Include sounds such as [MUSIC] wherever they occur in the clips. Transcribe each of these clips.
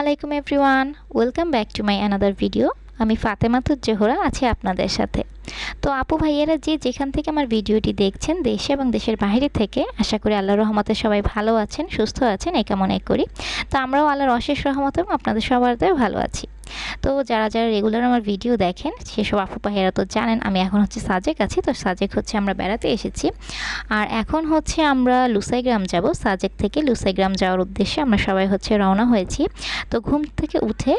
আলাইকুম everyone, welcome back to my another video. আমি ফাতেমাতুর জোহরা আছি আপনাদের সাথে। তো আপু ভাইয়েরা যে যেখান থেকে আমার ভিডিওটি দেখছেন, দেশে এবং দেশের বাইরে থেকে, আশা করি আল্লাহ রহমতে সবাই ভালো আছেন, সুস্থ আছেন, এই কামনাই করি। তো আমরাও আল্লাহর অশেষ রহমত এবং আপনাদের সবার ভালো আছি। তো যারা যারা রেগুলার আমার ভিডিও দেখেন, সেসব আপু পাহেরা তো জানেন, আমি এখন হচ্ছে সাজেক আছি, তো সাজেক হচ্ছে আমরা বেড়াতে এসেছি। আর এখন হচ্ছে আমরা লুসাইগ্রাম যাব সাজেক থেকে লুসাইগ্রাম যাওয়ার উদ্দেশ্যে আমরা সবাই হচ্ছে রওনা হয়েছি। তো ঘুম থেকে উঠে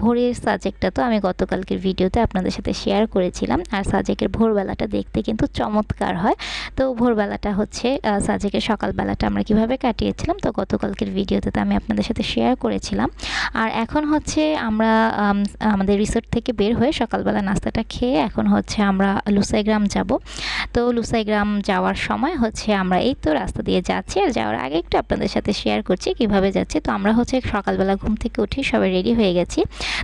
ভোরের সাজেকটা তো আমি গতকালকের ভিডিওতে আপনাদের সাথে শেয়ার করেছিলাম। আর সাজেকের ভোরবেলাটা দেখতে কিন্তু চমৎকার হয়। তো ভোরবেলাটা হচ্ছে সাজেকের সকালবেলাটা আমরা কীভাবে কাটিয়েছিলাম, তো গতকালকের ভিডিওতে তো আমি আপনাদের সাথে শেয়ার করেছিলাম। আর এখন হচ্ছে আমরা আমাদের রিসোর্ট থেকে বের হয়ে সকালবেলা নাস্তাটা খেয়ে এখন হচ্ছে আমরা লুসাইগ্রাম যাব। তো লুসাইগ্রাম যাওয়ার সময় হচ্ছে আমরা এই তো রাস্তা দিয়ে যাচ্ছি আর যাওয়ার আগে একটু আপনাদের সাথে শেয়ার করছি কীভাবে যাচ্ছি। তো আমরা হচ্ছে সকালবেলা ঘুম থেকে উঠি সবাই রেডি হয়ে গেছি।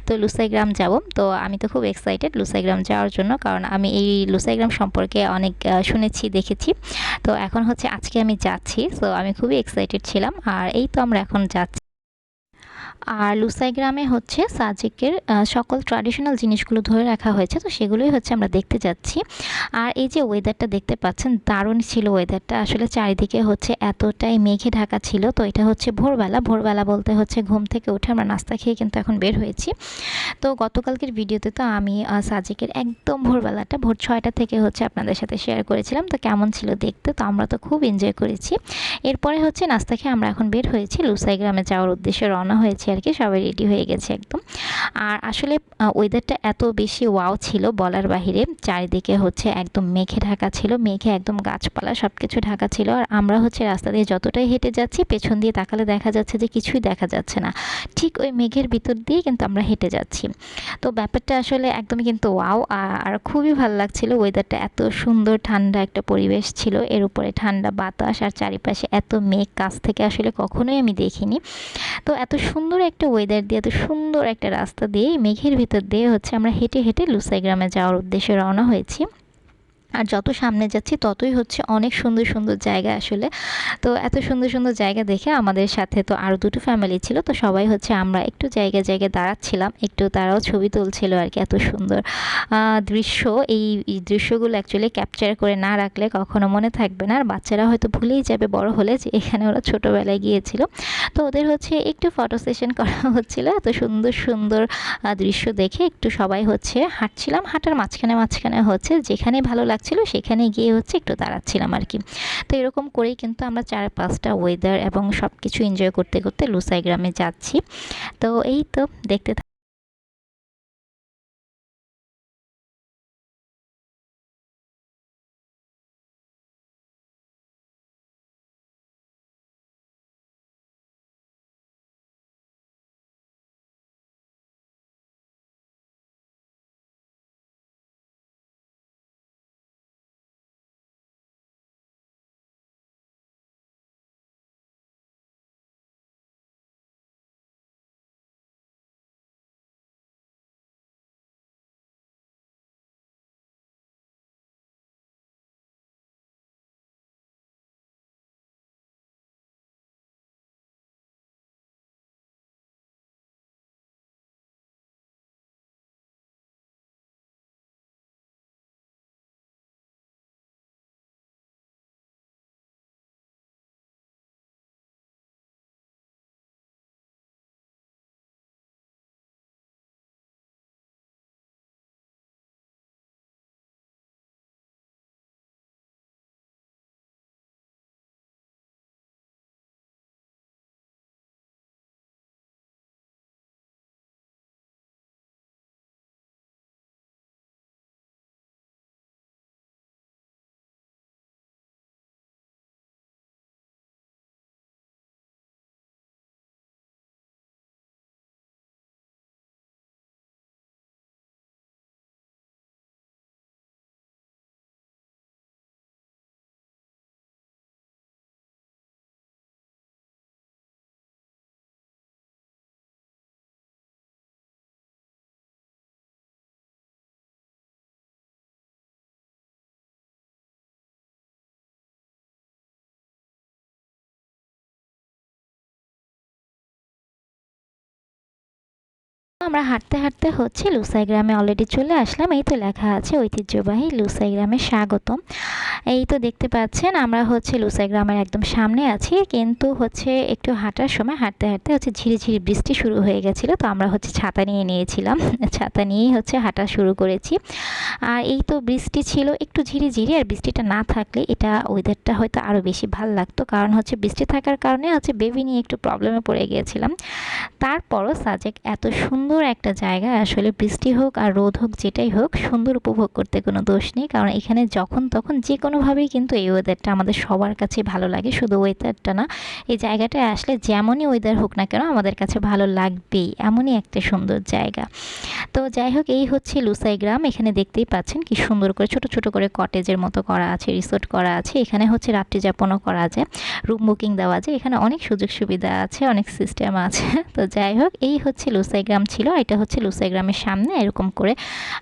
তো লুসাইগ্রাম যাব। তো আমি তো খুব এক্সাইটেড লুসাইগ্রাম যাওয়ার জন্য কারণ আমি এই লুসাইগ্রাম সম্পর্কে অনেক শুনেছি, দেখেছি। তো এখন হচ্ছে আজকে আমি যাচ্ছি। তো আমি খুবই এক্সাইটেড ছিলাম। আর এই তো আমরা এখন যাচ্ছি আর লুসাই গ্রামে হচ্ছে সাজেকের সকল ট্র্যাডিশনাল জিনিসগুলো ধরে রাখা হয়েছে, তো সেগুলোই হচ্ছে আমরা দেখতে যাচ্ছি। আর এই যে ওয়েদারটা দেখতে পাচ্ছেন, দারুণ ছিল ওয়েদারটা আসলে চারিদিকে হচ্ছে এতটাই মেঘে ঢাকা ছিল, তো এটা হচ্ছে ভোরবেলা। ভোরবেলা বলতে হচ্ছে ঘুম থেকে উঠে আমরা নাস্তা খেয়ে কিন্তু এখন বের হয়েছি। তো গতকালকের ভিডিওতে তো আমি সাজেকের একদম ভোরবেলাটা, ভোর ছয়টা থেকে হচ্ছে আপনাদের সাথে শেয়ার করেছিলাম। তো কেমন ছিল দেখতে? তো আমরা তো খুব এনজয় করেছি। এরপরে হচ্ছে নাস্তা খেয়ে আমরা এখন বের হয়েছি। লুসাই গ্রামে যাওয়ার উদ্দেশ্যে রওনা হয়েছি আর কি সবাই রেডি হয়ে গেছে একদম। আর আসলে ওয়েদারটা এত বেশি ওয়াও ছিল বলার বাহিরে। চারিদিকে হচ্ছে একদম মেঘে ঢাকা ছিল, মেঘে একদম গাছপালা সব কিছু ঢাকা ছিল। আর আমরা হচ্ছে রাস্তা দিয়ে যতটাই হেঁটে যাচ্ছি, পেছন দিয়ে তাকালে দেখা যাচ্ছে যে কিছুই দেখা যাচ্ছে না। ঠিক ওই মেঘের ভিতর দিয়ে কিন্তু আমরা হেঁটে যাচ্ছি। তো ব্যাপারটা আসলে একদমই কিন্তু ওয়াও আর খুবই ভালো লাগছিল। ওয়েদারটা এত সুন্দর, ঠান্ডা একটা পরিবেশ ছিল। এর উপরে ঠান্ডা বাতাস আর চারিপাশে এত মেঘ কাছ থেকে আসলে কখনোই আমি দেখিনি। তো এত সুন্দর একটা ওয়েদার দিয়ে, এত সুন্দর একটা রাস্তা দিয়ে মেঘের ভিতর দিয়ে হচ্ছে আমরা হেঁটে হেঁটে লুসাই গ্রামে যাওয়ার উদ্দেশ্যে রওনা হয়েছি। আর যত সামনে যাচ্ছি ততই হচ্ছে অনেক সুন্দর সুন্দর জায়গা আসলে। তো এত সুন্দর সুন্দর জায়গা দেখে আমাদের সাথে তো আরও দুটো ফ্যামিলি ছিল, তো সবাই হচ্ছে আমরা একটু জায়গায় জায়গায় দাঁড়াচ্ছিলাম, একটু তারাও ছবি তুলছিল আর কি, এত সুন্দর। দৃশ্য, এই দৃশ্যগুলো অ্যাকচুয়ালি ক্যাপচার করে না রাখলে কখনো মনে থাকবে না, আর বাচ্চারা হয়তো ভুলেই যাবে, বড় হলে যে এখানে ওরা ছোটোবেলায় গিয়েছিল। তো ওদের হচ্ছে একটু ফটো সেশন করা হচ্ছিল, এত সুন্দর সুন্দর দৃশ্য দেখে একটু সবাই হচ্ছে হাঁটছিলাম, হাঁটার মাঝখানে মাঝখানে হচ্ছে যেখানে ভালো লাগে লাগছিল, সেখানে গিয়ে হচ্ছে একটু দাঁড়াচ্ছিলাম আর কি। তো এরকম করেই কিন্তু আমরা চার পাঁচটা ওয়েদার এবং সব কিছু এনজয় করতে করতে লুসাই গ্রামে যাচ্ছি। তো এই তো দেখতে আমরা হাঁটতে হাঁটতে হচ্ছে লুসাই গ্রামে অলরেডি চলে আসলাম। এই তো লেখা আছে ঐতিহ্যবাহী লুসাই গ্রামে স্বাগতম। এই তো দেখতে পাচ্ছেন, আমরা হচ্ছে লুসাই গ্রামের একদম সামনে আছি, কিন্তু হচ্ছে একটু হাঁটার সময় হাঁটতে হাঁটতে হচ্ছে ঝিরিঝিরি বৃষ্টি শুরু হয়ে গেছিল, তো আমরা হচ্ছে ছাতা নিয়ে নিয়েছিলাম। [LAUGHS] ছাতা নিয়েই হচ্ছে হাঁটা শুরু করেছি। আর এই তো বৃষ্টি ছিল একটু ঝিরিঝিরি, আর বৃষ্টিটা না থাকলে এটা ওয়েদারটা হয়তো আরও বেশি ভালো লাগতো, কারণ হচ্ছে বৃষ্টি থাকার কারণে হচ্ছে বেবি নিয়ে একটু প্রবলেমে পড়ে গিয়েছিলাম। তারপরও সাজেক এত সুন্দর একটা জায়গা, আসলে বৃষ্টি হোক আর রোদ হোক, যেটাই হোক, সুন্দর উপভোগ করতে কোনো দোষ নেই। কারণ এখানে যখন তখন যে কোনোভাবেই কিন্তু এই ওয়েদারটা আমাদের সবার কাছে ভালো লাগে। শুধু ওয়েদারটা না, এই জায়গাটায় আসলে যেমনই ওয়েদার হোক না কেন, আমাদের কাছে ভালো লাগবেই। এমনই একটা সুন্দর জায়গা। তো যাই হোক, এই হচ্ছে লুসাই গ্রাম। এখানে দেখতেই পাচ্ছেন কি সুন্দর করে, ছোট ছোট করে কটেজের মতো করা আছে রিসোর্ট করা আছে। এখানে হচ্ছে রাত্রি যাপনও করা যায় রুম বুকিং দেওয়া যায়। এখানে অনেক সুযোগ সুবিধা আছে, অনেক সিস্টেম আছে। তো যাই হোক, এই হচ্ছে লুসাই গ্রাম ছিল। এটা হচ্ছে লুসাই গ্রামের সামনে, এরকম করে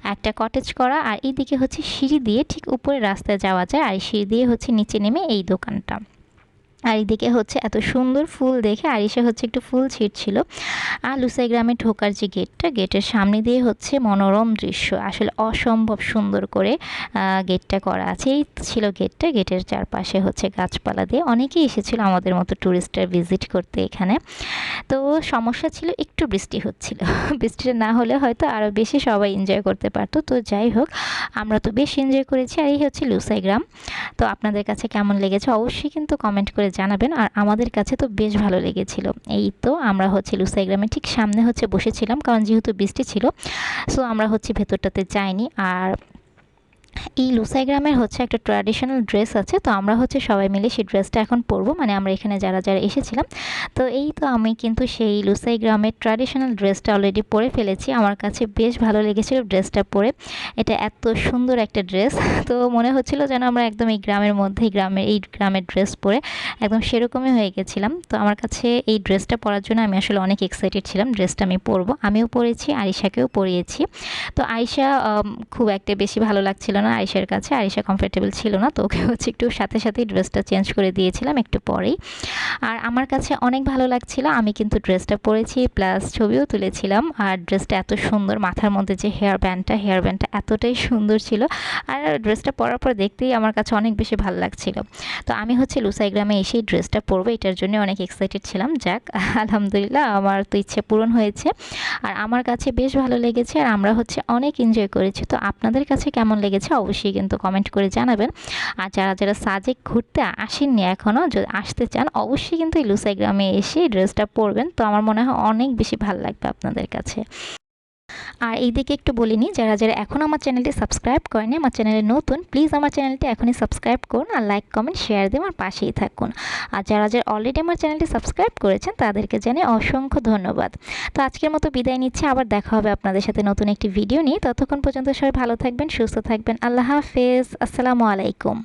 একটা কটেজ করা, আর এইদিকে হচ্ছে সিঁড়ি দিয়ে ঠিক উপরে রাস্তায় যাওয়া যায়, আর সিঁড়ি দিয়ে হচ্ছে নিচে নেমে এই দোকানটা। আর এদিকে হচ্ছে এত সুন্দর ফুল দেখে আরিসা হচ্ছে একটু ফুল ছিটছিল। আর লুসাই গ্রামে ঢোকার যে গেটটা, গেটের সামনে দিয়ে হচ্ছে মনোরম দৃশ্য। আসলে অসম্ভব সুন্দর করে গেটটা করা আছে। এই ছিল গেটটা, গেটের চারপাশে হচ্ছে গাছপালা দিয়ে। অনেকেই এসেছিল আমাদের মতো ট্যুরিস্টরা ভিজিট করতে এখানে। তো সমস্যা ছিল একটু বৃষ্টি হচ্ছিল। [LAUGHS] বৃষ্টিটা না হলে হয়তো আরও বেশি সবাই এনজয় করতে পারতো। তো যাই হোক, আমরা তো বেশ এনজয় করেছি। আর এই হচ্ছে লুসাই গ্রাম। তো আপনাদের কাছে কেমন লেগেছে? অবশ্যই কিন্তু কমেন্ট করে জানাবেন আর আমাদের কাছে তো বেশ ভালো লেগেছিল। এই তো আমরা হচ্ছে লুসাই গ্রামে ঠিক সামনে হচ্ছে বসেছিলাম, কারণ যেহেতু বৃষ্টি ছিল সো আমরা হচ্ছে ভেতরটাতে যাইনি। আর এই লুসাই গ্রামের হচ্ছে একটা ট্র্যাডিশনাল ড্রেস আছে, তো আমরা হচ্ছে সবাই মিলে সেই ড্রেসটা এখন পরবো। মানে আমরা এখানে যারা যারা এসেছিলাম, তো এই তো আমি কিন্তু সেই লুসাই গ্রামের ট্র্যাডিশনাল ড্রেসটা অলরেডি পরে ফেলেছি। আমার কাছে বেশ ভালো লেগেছিল ড্রেসটা পরে। এটা এত সুন্দর একটা ড্রেস তো মনে হচ্ছিল যেন আমরা একদম এই গ্রামের মধ্যেই গ্রামের, এই গ্রামের ড্রেস পরে একদম সেরকমই হয়ে গেছিলাম। তো আমার কাছে এই ড্রেসটা পরার জন্য আমি আসলে অনেক এক্সাইটেড ছিলাম। ড্রেসটা আমি পরবো। আমিও পরেছি, আরিশাকেও পরিয়েছি। তো আরিশা খুব একটা বেশি ভালো লাগছিল না। আরিশার কাছে। আরিশা কমফোর্টেবল ছিল না, তো ওকে হচ্ছে একটু সাথে সাথেই ড্রেসটা চেঞ্জ করে দিয়েছিলাম একটু পরেই। আর আমার কাছে অনেক ভালো লাগছিল, আমি কিন্তু ড্রেসটা পরেছি প্লাস ছবিও তুলেছিলাম। আর ড্রেসটা এত সুন্দর, মাথার মধ্যে যে হেয়ার ব্যান্ডটা হেয়ার ব্যান্ডটা এতটাই সুন্দর ছিল। আর ড্রেসটা পরার পর দেখতেই আমার কাছে অনেক বেশি ভালো লাগছিল। তো আমি হচ্ছে লুসাই গ্রামে এসেই ড্রেসটা পরবো, এটার জন্য অনেক এক্সাইটেড ছিলাম। যাক, [LAUGHS] আলহামদুলিল্লাহ আমার তো ইচ্ছে পূরণ হয়েছে। আর আমার কাছে বেশ ভালো লেগেছে, আর আমরা হচ্ছে অনেক এনজয় করেছি। তো আপনাদের কাছে কেমন লেগেছে? অবশ্যই কিন্তু কমেন্ট করে জানাবেন। আর যারা যারা সাজেক ঘুরতে আসেননি এখনও যদি আসতে চান, অবশ্যই কিন্তু এই লুসাই গ্রামে এসে ড্রেসটা পরবেন। তো আমার মনে হয় অনেক বেশি ভালো লাগবে আপনাদের কাছে। আর এইদিকে একটু বলিনি যারা যারা এখন আমার চ্যানেলটি সাবস্ক্রাইব করেনি আমার চ্যানেলে নতুন প্লিজ আমার চ্যানেলটি এখনই সাবস্ক্রাইব করুন আর লাইক কমেন্ট শেয়ার দিয়ে আমার পাশেই থাকুন। আর যারা যারা অলরেডি আমার চ্যানেলটি সাবস্ক্রাইব করেছেন, তাদেরকে জানিয়ে অসংখ্য ধন্যবাদ। তো আজকের মতো বিদায় নিচ্ছে, আবার দেখা হবে আপনাদের সাথে নতুন একটি ভিডিও নিয়ে। ততক্ষণ পর্যন্ত সবাই ভালো থাকবেন, সুস্থ থাকবেন। আল্লাহ হাফেজ, আসসালামু আলাইকুম।